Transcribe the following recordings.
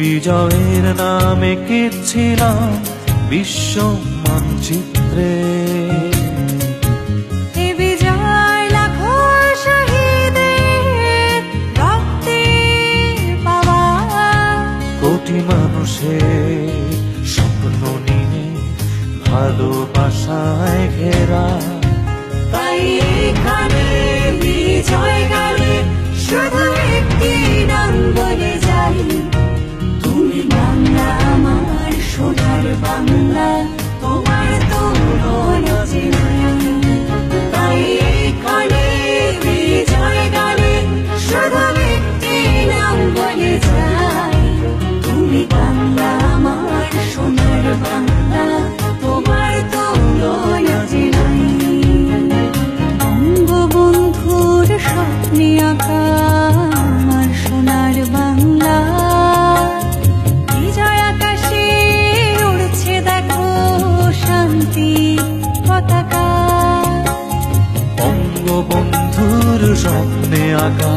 বিজয়ের নামে কেছিলাম বিশ্ব মানচিত্রে। কোটি মানুষের স্বপ্ন নিয়ে ভালোবাসায় ঘেরা। তাই এখানে ความรุนแรง বন্ধুর স্বপ্নে আঁকা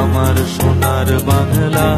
আমার সোনার বাংলা।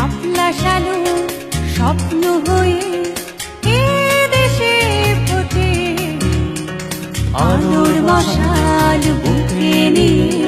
শাপলা শালু স্বপ্ন হয়ে এ দেশে ফোটে। আলোর মশাল বুকে নিয়ে